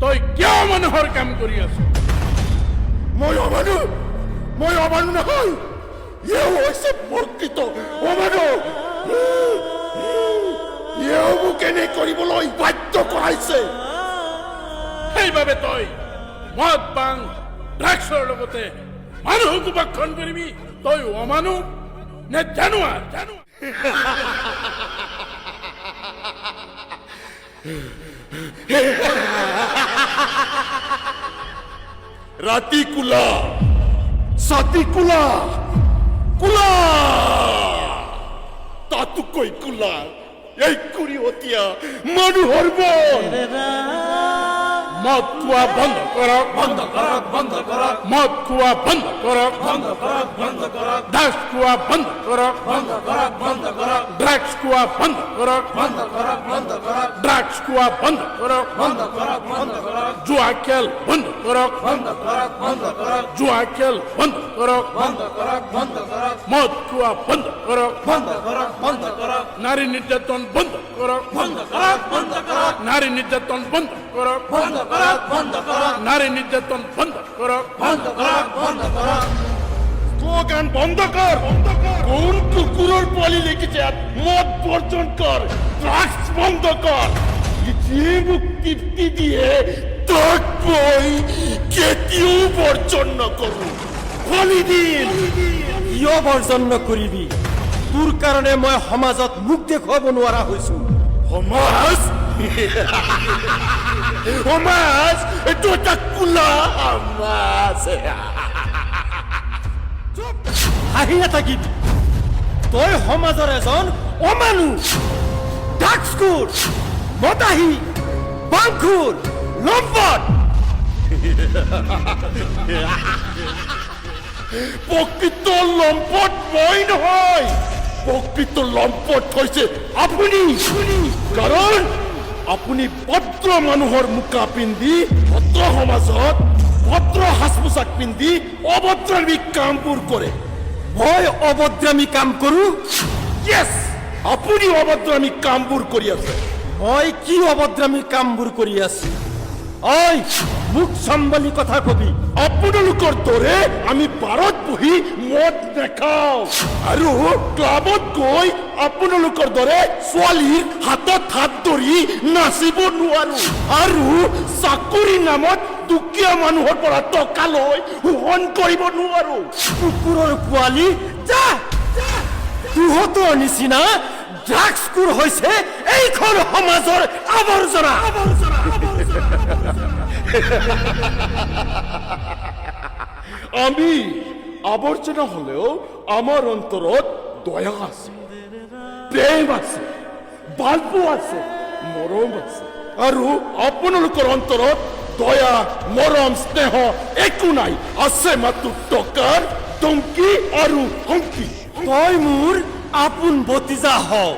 তই কিয় মানুহৰ কাম কৰি আছ? মই অমানু মই অমানু নহয়। ইয়েও হৈছে প্ৰকৃত অমানু ইয়েও মোক এনে কৰিবলৈ বাধ্য কৰাইছে? সেইবাবে তই মদ পাং ড্ৰাগছৰ লগতে মানুহকো ভক্ষণ কৰিবি। তই অমানু নে জানোৱা জানোৱা ৰাতি সাতি কুলা কুলা। তাতু তাতোকৈ কুলা এই কুড়ি হতিয়া মন মদ খোৱা বন্ধ কর বন্ধ কর বন্ধ কর। মদ খোৱা বন্ধ কর বন্ধ কর বন্ধ কর। দাস কুয়া বন্ধ কর বন্ধ কর বন্ধ কর। ড্রাগস কুয়া বন্ধ কর বন্ধ কর বন্ধ কর। ড্রাগস কুয়া বন্ধ কর, বন্ধ কৰক বন্ধ জুৱা খেল বন্ধ কৰক বন্ধ কৰক বন্ধ কৰক জুৱা খেল বন্ধ কৰক বন্ধ কৰক বন্ধ কৰক মদ খোৱা বন্ধ কৰক বন্ধ কৰক বন্ধ কৰক নারী নির্যাতন বন্ধ করক বন্ধ করক বন্ধ করক নারী নির্যাতন বন্ধ করক বন্ধ করক বন্ধ করক নারী নির্যাতন বন্ধ করক বন্ধ করক বন্ধ করক স্লোগান বন্ধ কর কোন কুকুরের পোৱালি লিখিছে মদ বর্জন কর ড্রাগস বন্ধ কর যে মোক তৃপ্তি দিয়ে মই কেতিয়াও বৰ্জন নকৰো। বলি দিন। কিয় বৰ্জন নকৰিবি? তোৰ কাৰণে মই সমাজত মুখ দেখুৱাব নোৱাৰা হৈছো। সমাজ? সমাজ? এইটো এটা কোলা সমাজ। হাঁহি নাথাকিবি তই সমাজৰ এজন অমানু ডাক্সকুৰ মতাহী বাংখুৰ লম্পট। প্ৰকৃত লম্পট মই নহয় প্ৰকৃত লম্পট হৈছে আপুনি। কাৰণ আপুনি ভদ্ৰ মানুহৰ মুখা পিন্ধি ভদ্ৰ সমাজত ভদ্ৰ সাজ পোছাক পিন্ধি অভদ্ৰামী কামবোৰ কৰে। মই অভদ্ৰামী কাম কৰোঁ? য়েছ আপুনি অভদ্ৰামী কামবোৰ কৰি আছে। মই কি অভদ্ৰামী কামবোৰ কৰি আছো? ঐ মোক চম্বলি কথা কবি। আপোনালোকৰ দৰে আমি বাৰত বহি মদ নাখাওঁ আৰু ক্লাবত গৈ আপোনালোকৰ দৰে ছোৱালীৰ হাতত হাত ধৰি নাচিব নোৱাৰো। আৰু চাকৰি নামত দুখীয়া মানুহৰ পৰা টকা লৈ শোষণ কৰিব নোৱাৰো। কুকুৰৰ পোৱালি যা তোহঁতৰ নিচিনা ড্ৰাগছকুৰ হৈছে এইখন সমাজৰ আৱৰ্জনা আৱৰ্জনা। আমি আৱৰ্জনা হলেও আমাৰ অন্তৰত দয়া আছে প্ৰেম আছে ভালপোৱা আছে মৰম আছে। আৰু আপোনালোকৰ অন্তৰত দয়া, মৰম, স্নেহ একো নাই। আছে মাত্ৰ টকাৰ, টংকি আৰু সংকি তই মোৰ আপোন ভতিজা হও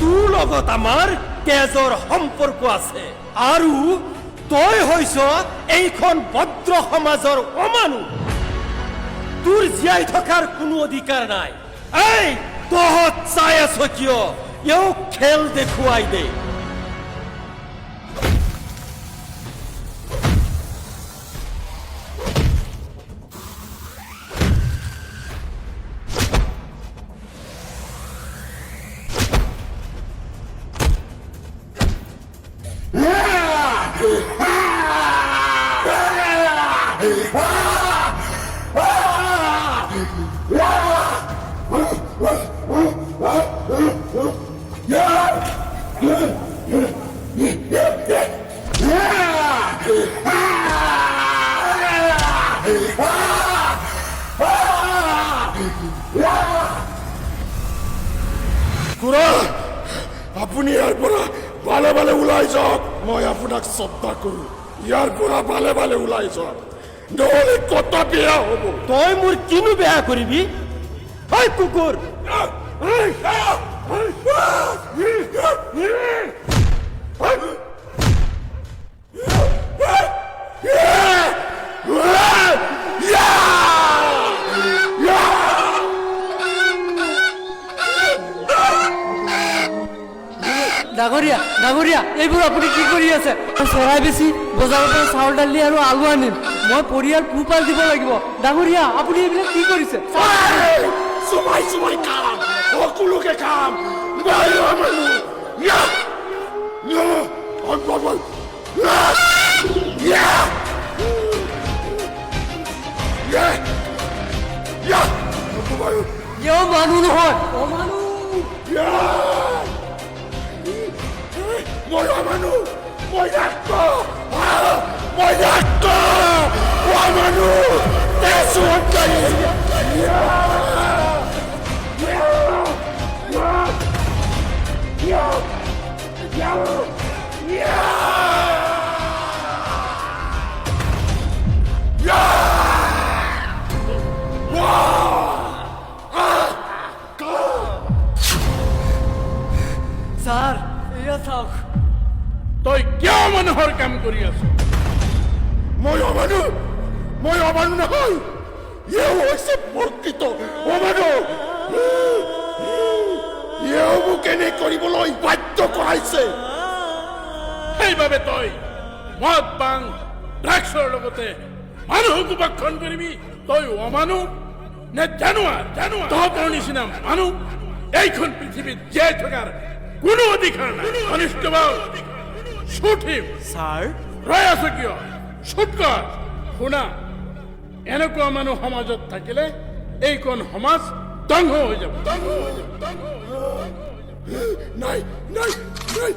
তোৰ লগত আমাৰ তেজৰ সম্পৰ্ক আছে। আৰু তই হৈছ এইখন ভদ্ৰ সমাজৰ অমানু তোৰ জীয়াই থকাৰ কোনো অধিকাৰ নাই। এই, তহঁত চাই আছ কিয়? এওঁ খেল দেখুৱাই দে। খুৰা আপুনি ইয়াৰ পৰা ভালে ভালে ওলাই যাওক মই আপোনাক শ্ৰদ্ধা কৰো ইয়াৰ পৰা ভালে ভালে ওলাই যাওক নহ'লে কথা বেয়া হ'ব তই মোৰ কিনো বেয়া কৰিবি ঐ কুকুৰ ডাঙৰীয়া ডাঙৰীয়া ডাঙৰীয়া এইবোৰ আপুনি কি কৰি আছে? চৰাই বেছি বজাৰৰ পৰা চাউল দালি আৰু আলু আনিম। মই পৰিয়াল পোহপাল দিব লাগিব। ডাঙৰীয়া আপুনি এইবিলাক কি কৰিছে? চুমাই চুমাই কাম। সকলোকে কাম। মানুহ! ইয়া! অই, অই, অই! ইয়া! ইয়া! ইয়া! ইয়া! অকমান, কিয় মানুহ নহয় অ মানুহ ইয়া! মই মানুহ মই তই কিয় মানুহৰ কাম কৰি আছ? মই অমানু মই অমানু নহয় ইয়ে হৈছে প্ৰকৃত অমানু। ইয়েও মোক এনে কৰিবলৈ বাধ্য কৰাইছে। সেইবাবে তই মদ পাং ড্ৰাগছৰ লগতে মানুহক উপেক্ষণ কৰিবি। তই অমানুহ নে জানোৱা জানোৱা? তহঁতৰ নিচিনা মানুহ এইখন পৃথিৱীত জীয়াই থকাৰ কোনো অধিকাৰ নাই। কনিষ্টেবল শ্বুট হিম ছাৰ ৰৈ আছ কিয় শ্বুট কৰ শুনা এনেকুৱা মানুহ সমাজত থাকিলে এইখন সমাজ ধ্বংস হৈ যাব। ধ্বংস হৈ যাব, হৈ যাব। নাই নাই নাই।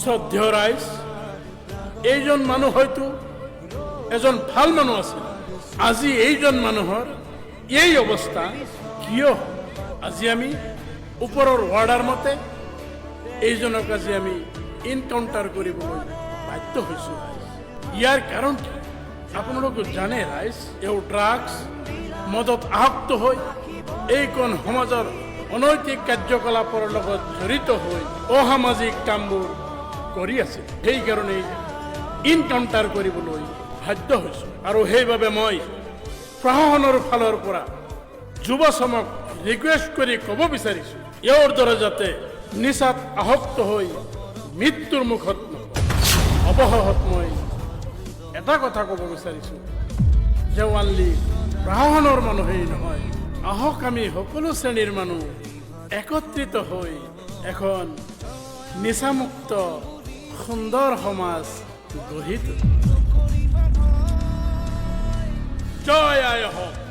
শ্ৰদ্ধেয় ৰাইজ এইজন মানুহ হয়তো এজন ভালো মানুহ আছিল। আজি এইজন মানুহৰ এই অৱস্থা কিয়? আজি আমি ওপৰৰ ৱাৰ্ডাৰ মতে এইজনক আজি আমি ইনকাউণ্টাৰ কৰিবলৈ বাধ্য হৈছোঁ ইয়াৰ কাৰণ কি? আপোনালোকে জানে, ৰাইজ, এওঁ ড্ৰাগছ মদত আসক্ত হৈ এইখন সমাজৰ অনৈতিক কাৰ্যকলাপৰ লগত জড়িত হৈ অসামাজিক কামবোৰ কৰি আছে। সেইকাৰণে ইনকাউণ্টাৰ কৰিবলৈ বাধ্য হৈছোঁ। আৰু সেইবাবে মই প্ৰশাসনৰ ফালৰ পৰা যুৱ চামক ৰিকুৱেষ্ট কৰি ক'ব বিচাৰিছোঁ, ইয়াৰ দৰে যাতে নিচাত আসক্ত হৈ মৃত্যুৰ মুখত অৱশেষত মই এটা কথা ক'ব বিচাৰিছোঁ, যে অনলি প্ৰশাসনৰ মানুহেই নহয়, আহক আমি সকলো শ্ৰেণীৰ মানুহ একত্ৰিত হৈ এখন নিচামুক্ত সুন্দৰ সমাজ গঢ়ি তুলিম। জয় আই হওক